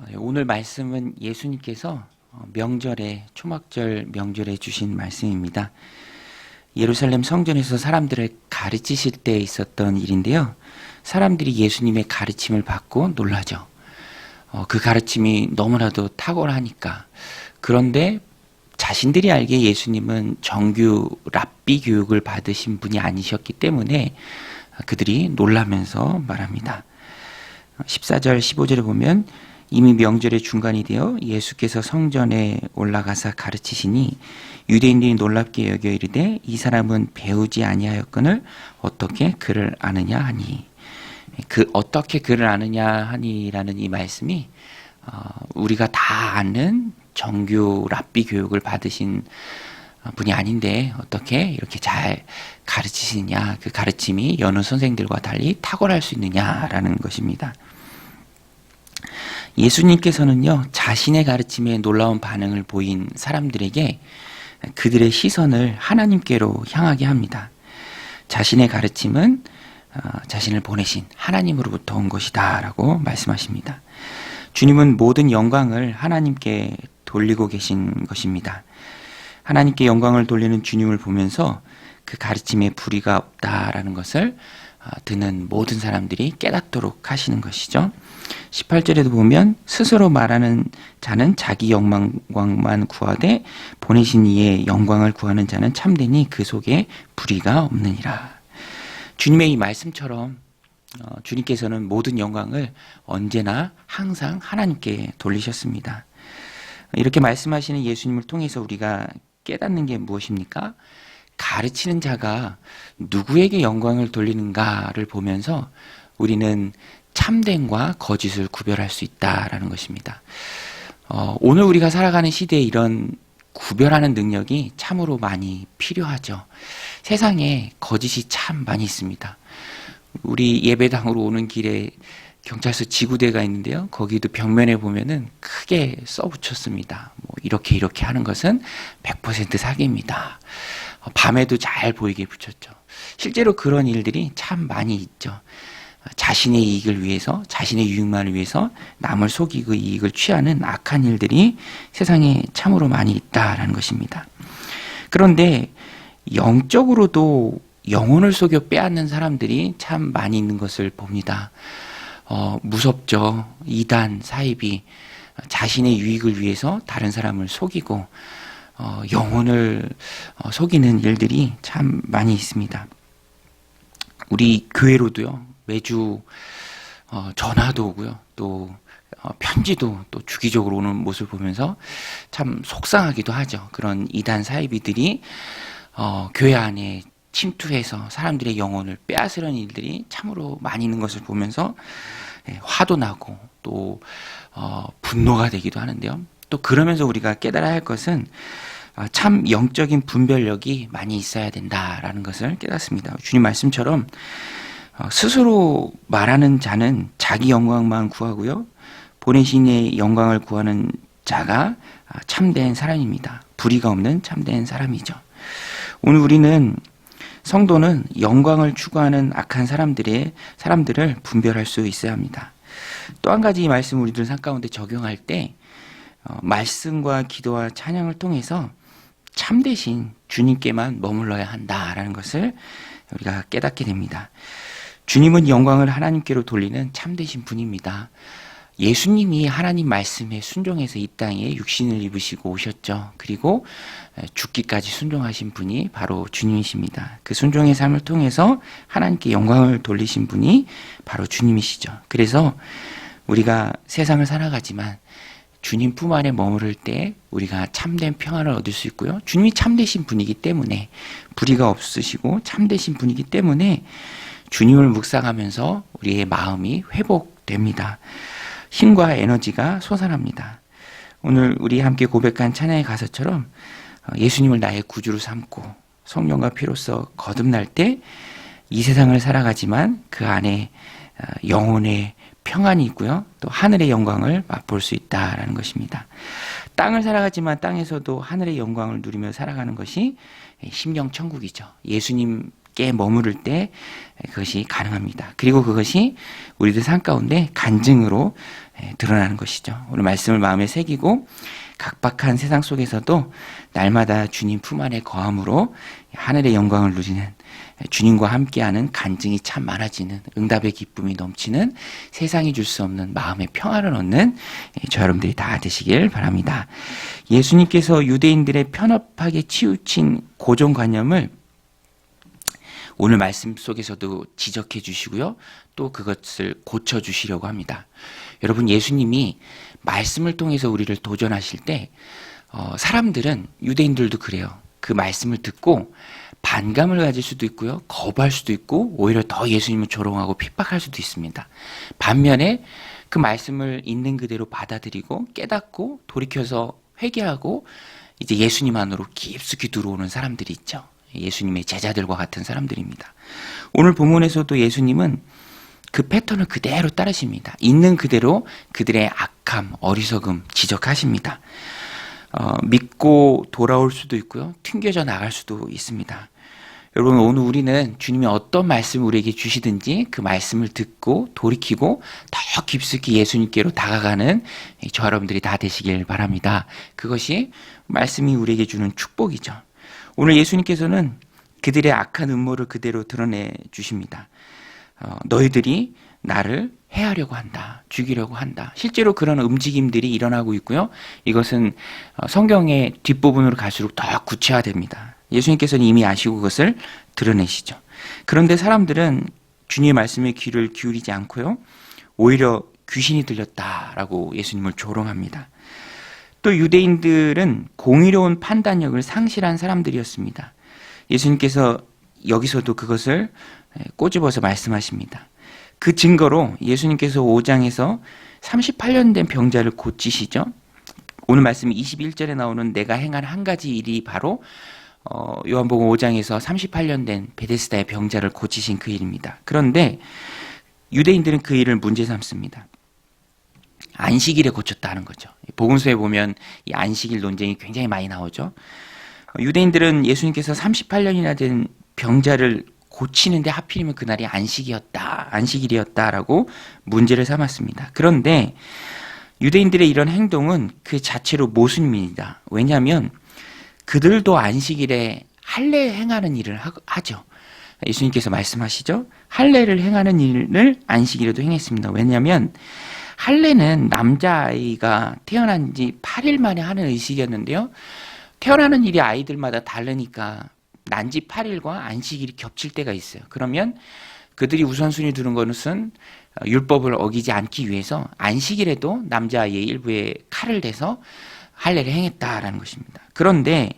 어, 오늘 말씀은 예수님께서 어, 명절에 초막절 명절에 주신 말씀입니다. 예루살렘 성전에서 사람들을 가르치실 때 있었던 일인데요. 사람들이 예수님의 가르침을 받고 놀라죠. 어, 그 가르침이 너무나도 탁월하니까. 그런데 자신들이 알기에 예수님은 정규 랍비 교육을 받으신 분이 아니셨기 때문에 그들이 놀라면서 말합니다. 14절 15절에 보면 이미 명절의 중간이 되어 예수께서 성전에 올라가사 가르치시니 유대인들이 놀랍게 여겨 이르되 이 사람은 배우지 아니하였거늘 어떻게 그를 아느냐 하니 그 어떻게 그를 아느냐 하니라는 이 말씀이 어, 우리가 다 아는 정규 랍비 교육을 받으신 분이 아닌데 어떻게 이렇게 잘 가르치시냐 그 가르침이 여느 선생들과 달리 탁월할 수 있느냐라는 것입니다. 예수님께서는요, 자신의 가르침에 놀라운 반응을 보인 사람들에게 그들의 시선을 하나님께로 향하게 합니다. 자신의 가르침은 어, 자신을 보내신 하나님으로부터 온 것이다 라고 말씀하십니다. 주님은 모든 영광을 하나님께 돌리고 계신 것입니다. 하나님께 영광을 돌리는 주님을 보면서 그 가르침에 불의가 없다라는 것을 어, 듣는 모든 사람들이 깨닫도록 하시는 것이죠. 18절에도 보면 스스로 말하는 자는 자기 영광만 구하되 보내신 이의 영광을 구하는 자는 참되니 그 속에 불의가 없느니라. 주님의 이 말씀처럼 어, 주님께서는 모든 영광을 언제나 항상 하나님께 돌리셨습니다. 이렇게 말씀하시는 예수님을 통해서 우리가 깨닫는 게 무엇입니까? 가르치는 자가 누구에게 영광을 돌리는가를 보면서 우리는 참됨과 거짓을 구별할 수 있다라는 것입니다. 어, 오늘 우리가 살아가는 시대에 이런 구별하는 능력이 참으로 많이 필요하죠. 세상에 거짓이 참 많이 있습니다. 우리 예배당으로 오는 길에 경찰서 지구대가 있는데요. 거기도 벽면에 보면은 크게 써 붙였습니다. 뭐 이렇게 이렇게 하는 것은 100% 사기입니다. 어, 밤에도 잘 보이게 붙였죠. 실제로 그런 일들이 참 많이 있죠. 자신의 이익을 위해서, 자신의 유익만을 위해서 남을 속이고 이익을 취하는 악한 일들이 세상에 참으로 많이 있다라는 것입니다. 그런데 영적으로도 영혼을 속여 빼앗는 사람들이 참 많이 있는 것을 봅니다. 어, 무섭죠. 이단, 사입이 자신의 유익을 위해서 다른 사람을 속이고 어, 영혼을 어, 속이는 일들이 참 많이 있습니다. 우리 교회로도요. 매주 어, 전화도 오고요. 또 어, 편지도 또 주기적으로 오는 모습을 보면서 참 속상하기도 하죠. 그런 이단 사이비들이 어, 교회 안에 침투해서 사람들의 영혼을 빼앗으려는 일들이 참으로 많이 있는 것을 보면서 예, 화도 나고 또 어, 분노가 되기도 하는데요. 또 그러면서 우리가 깨달아야 할 것은 아, 참 영적인 분별력이 많이 있어야 된다라는 것을 깨닫습니다. 주님 말씀처럼 어, 스스로 말하는 자는 자기 영광만 구하고요. 보내신 이의 영광을 구하는 자가 아, 참된 사람입니다. 불의가 없는 참된 사람이죠. 오늘 우리는 성도는 영광을 추구하는 악한 사람들의 사람들을 분별할 수 있어야 합니다. 또 한 가지 이 말씀 우리들 삶 가운데 적용할 때 어, 말씀과 기도와 찬양을 통해서 참되신 주님께만 머물러야 한다라는 것을 우리가 깨닫게 됩니다. 주님은 영광을 하나님께로 돌리는 참되신 분입니다. 예수님이 하나님 말씀에 순종해서 이 땅에 육신을 입으시고 오셨죠. 그리고 죽기까지 순종하신 분이 바로 주님이십니다. 그 순종의 삶을 통해서 하나님께 영광을 돌리신 분이 바로 주님이시죠. 그래서 우리가 세상을 살아가지만 주님 품 안에 머무를 때 우리가 참된 평안을 얻을 수 있고요. 주님이 참되신 분이기 때문에 불의가 없으시고 참되신 분이기 때문에 주님을 묵상하면서 우리의 마음이 회복됩니다. 힘과 에너지가 솟아납니다. 오늘 우리 함께 고백한 찬양의 가사처럼 어, 예수님을 나의 구주로 삼고 성령과 피로써 거듭날 때 이 세상을 살아가지만 그 안에 어, 영혼의 평안이 있고요. 또 하늘의 영광을 맛볼 수 있다라는 것입니다. 땅을 살아가지만 땅에서도 하늘의 영광을 누리며 살아가는 것이 심령 천국이죠. 예수님 께 함께 머무를 때 그것이 가능합니다. 그리고 그것이 우리들 삶 가운데 간증으로 예, 드러나는 것이죠. 오늘 말씀을 마음에 새기고 각박한 세상 속에서도 날마다 주님 품 안에 거함으로 하늘의 영광을 누리는 주님과 함께하는 간증이 참 많아지는 응답의 기쁨이 넘치는 세상이 줄 수 없는 마음의 평화를 얻는 저 여러분들이 다 되시길 바랍니다. 예수님께서 유대인들의 편협하게 치우친 고정관념을 오늘 말씀 속에서도 지적해 주시고요. 또 그것을 고쳐 주시려고 합니다. 여러분 예수님이 말씀을 통해서 우리를 도전하실 때 어, 사람들은 유대인들도 그래요. 그 말씀을 듣고 반감을 가질 수도 있고요. 거부할 수도 있고 오히려 더 예수님을 조롱하고 핍박할 수도 있습니다. 반면에 그 말씀을 있는 그대로 받아들이고 깨닫고 돌이켜서 회개하고 이제 예수님 안으로 깊숙이 들어오는 사람들이 있죠. 예수님의 제자들과 같은 사람들입니다. 오늘 본문에서도 예수님은 그 패턴을 그대로 따르십니다. 있는 그대로 그들의 악함, 어리석음 지적하십니다. 어, 믿고 돌아올 수도 있고요. 튕겨져 나갈 수도 있습니다. 여러분 오늘 우리는 주님이 어떤 말씀을 우리에게 주시든지 그 말씀을 듣고 돌이키고 더 깊숙이 예수님께로 다가가는 저 여러분들이 다 되시길 바랍니다. 그것이 말씀이 우리에게 주는 축복이죠. 오늘 예수님께서는 그들의 악한 음모를 그대로 드러내 주십니다. 어, 너희들이 나를 해하려고 한다. 죽이려고 한다. 실제로 그런 움직임들이 일어나고 있고요. 이것은 어, 성경의 뒷부분으로 갈수록 더 구체화됩니다. 예수님께서는 이미 아시고 그것을 드러내시죠. 그런데 사람들은 주님의 말씀에 귀를 기울이지 않고요. 오히려 귀신이 들렸다라고 예수님을 조롱합니다. 또 유대인들은 공의로운 판단력을 상실한 사람들이었습니다. 예수님께서 여기서도 그것을 꼬집어서 말씀하십니다. 그 증거로 예수님께서 5장에서 38년 된 병자를 고치시죠. 오늘 말씀 21절에 나오는 내가 행한 한 가지 일이 바로 어, 요한복음 5장에서 38년 된 베데스다의 병자를 고치신 그 일입니다. 그런데 유대인들은 그 일을 문제 삼습니다. 안식일에 고쳤다는 거죠. 복음서에 보면 이 안식일 논쟁이 굉장히 많이 나오죠. 유대인들은 예수님께서 38년이나 된 병자를 고치는데 하필이면 그날이 안식이었다, 안식일이었다라고 문제를 삼았습니다. 그런데 유대인들의 이런 행동은 그 자체로 모순입니다. 왜냐하면 그들도 안식일에 할례 행하는 일을 하죠. 예수님께서 말씀하시죠. 할례를 행하는 일을 안식일에도 행했습니다. 왜냐하면 할례는 남자아이가 태어난 지 8일 만에 하는 의식이었는데요. 태어나는 일이 아이들마다 다르니까 난지 8일과 안식일이 겹칠 때가 있어요. 그러면 그들이 우선순위 두는 것은 율법을 어기지 않기 위해서 안식일에도 남자아이의 일부에 칼을 대서 할례를 행했다라는 것입니다. 그런데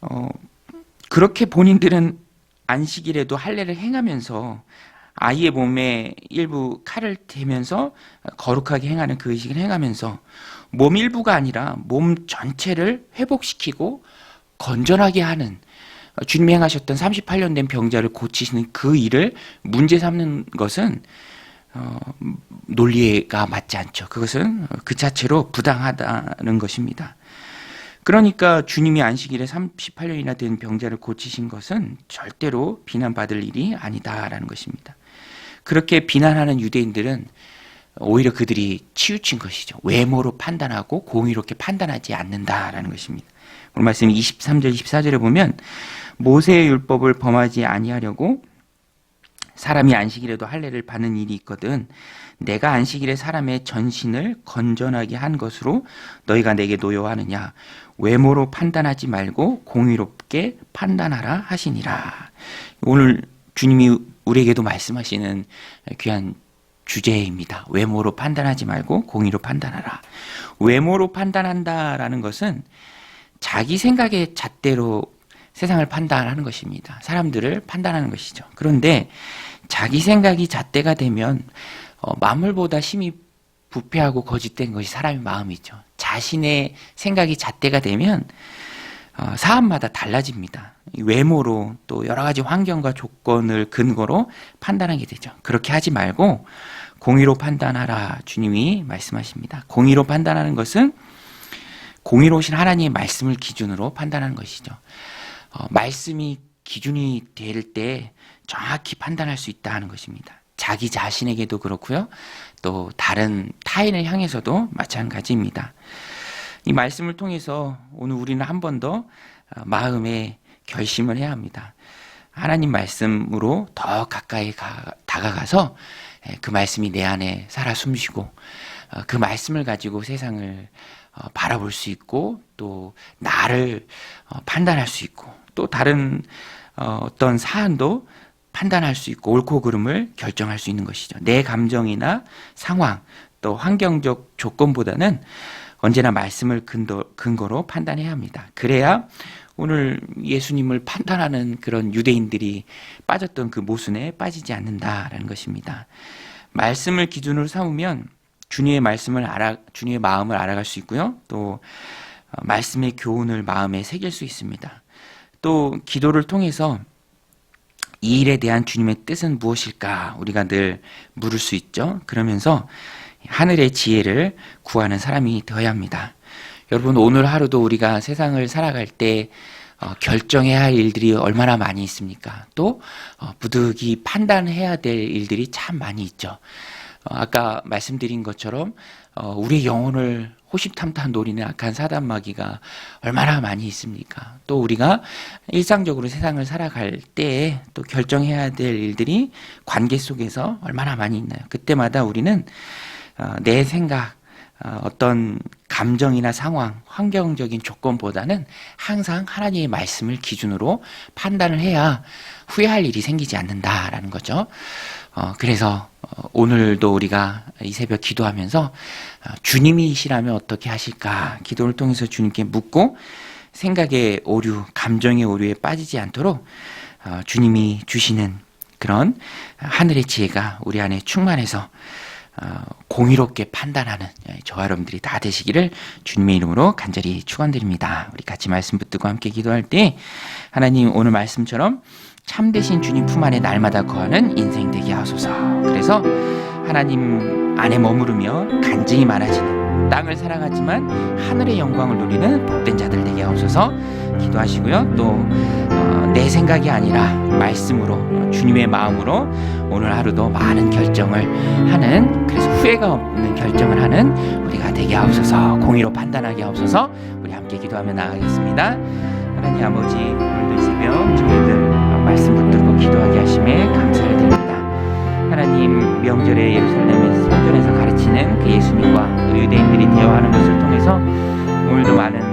어, 그렇게 본인들은 안식일에도 할례를 행하면서 아이의 몸에 일부 칼을 대면서 거룩하게 행하는 그 의식을 행하면서 몸 일부가 아니라 몸 전체를 회복시키고 건전하게 하는 주님이 행하셨던 38년 된 병자를 고치시는 그 일을 문제 삼는 것은 어, 논리가 맞지 않죠. 그것은 그 자체로 부당하다는 것입니다. 그러니까 주님이 안식일에 38년이나 된 병자를 고치신 것은 절대로 비난받을 일이 아니다라는 것입니다. 그렇게 비난하는 유대인들은 오히려 그들이 치우친 것이죠. 외모로 판단하고 공의롭게 판단하지 않는다라는 것입니다. 오늘 말씀 23절 24절에 보면 모세의 율법을 범하지 아니하려고 사람이 안식일에도 할례를 받는 일이 있거든 내가 안식일에 사람의 전신을 건전하게 한 것으로 너희가 내게 노여하느냐 외모로 판단하지 말고 공의롭게 판단하라 하시니라 오늘 주님이 우리에게도 말씀하시는 귀한 주제입니다. 외모로 판단하지 말고 공의로 판단하라. 외모로 판단한다라는 것은 자기 생각의 잣대로 세상을 판단하는 것입니다. 사람들을 판단하는 것이죠. 그런데 자기 생각이 잣대가 되면 어, 만물보다 심히 부패하고 거짓된 것이 사람의 마음이죠. 자신의 생각이 잣대가 되면 어, 사람마다 달라집니다. 외모로 또 여러 가지 환경과 조건을 근거로 판단하게 되죠. 그렇게 하지 말고 공의로 판단하라 주님이 말씀하십니다. 공의로 판단하는 것은 공의로우신 하나님의 말씀을 기준으로 판단하는 것이죠. 어, 말씀이 기준이 될 때 정확히 판단할 수 있다 하는 것입니다. 자기 자신에게도 그렇고요. 또 다른 타인을 향해서도 마찬가지입니다. 이 말씀을 통해서 오늘 우리는 한 번 더 마음에 결심을 해야 합니다. 하나님 말씀으로 더 가까이 가- 다가가서 에, 그 말씀이 내 안에 살아 숨쉬고 어, 그 말씀을 가지고 세상을 어, 바라볼 수 있고 또 나를 어, 판단할 수 있고 또 다른 어, 어떤 사안도 판단할 수 있고 옳고 그름을 결정할 수 있는 것이죠. 내 감정이나 상황 또 환경적 조건보다는 언제나 말씀을 근거, 근거 로 판단해야 합니다. 그래야 오늘 예수님을 판단하는 그런 유대인들이 빠졌던 그 모순에 빠지지 않는다라는 것입니다. 말씀을 기준으로 삼으면 주님의 말씀을 알아, 주님의 마음을 알아갈 수 있고요. 또 어, 말씀의 교훈을 마음에 새길 수 있습니다. 또 기도를 통해서 이 일에 대한 주님의 뜻은 무엇일까 우리가 늘 물을 수 있죠. 그러면서 하늘의 지혜를 구하는 사람이 되어야 합니다. 여러분 오늘 하루도 우리가 세상을 살아갈 때 어, 결정해야 할 일들이 얼마나 많이 있습니까? 또 어, 부득이 판단해야 될 일들이 참 많이 있죠. 어, 아까 말씀드린 것처럼 어, 우리의 영혼을 호시탐탐 노리는 악한 사단 마귀가 얼마나 많이 있습니까? 또 우리가 일상적으로 세상을 살아갈 때에 또 결정해야 될 일들이 관계 속에서 얼마나 많이 있나요? 그때마다 우리는 어, 내 생각, 어, 어떤 감정이나 상황, 환경적인 조건보다는 항상 하나님의 말씀을 기준으로 판단을 해야 후회할 일이 생기지 않는다라는 거죠. 어, 그래서 어, 오늘도 우리가 이 새벽 기도하면서 어, 주님이시라면 어떻게 하실까 기도를 통해서 주님께 묻고 생각의 오류, 감정의 오류에 빠지지 않도록 어, 주님이 주시는 그런 하늘의 지혜가 우리 안에 충만해서 어, 공의롭게 판단하는 예, 저와 여러분들이 다 되시기를 주님의 이름으로 간절히 축원드립니다. 우리 같이 말씀 붙들고 함께 기도할 때 하나님 오늘 말씀처럼 참되신 주님 품 안에 날마다 거하는 인생 되게 하소서. 그래서 하나님 안에 머무르며 간증이 많아지는 땅을 사랑하지만 하늘의 영광을 누리는 복된 자들 되게 하옵소서 기도하시고요. 또 내 생각이 아니라 말씀으로 어, 주님의 마음으로 오늘 하루도 많은 결정을 하는 그래서 후회가 없는 결정을 하는 우리가 되게 하옵소서 공의로 판단하게 하옵소서 우리 함께 기도하며 나가겠습니다. 하나님 아버지 오늘도 이 새벽 저희들 말씀 붙들고 기도하게 하심에 감사를 드립니다. 하나님 명절에 예루살렘에서 성전에서 가르치는 그 예수님과 또 유대인들이 대화하는 것을 통해서 오늘도 많은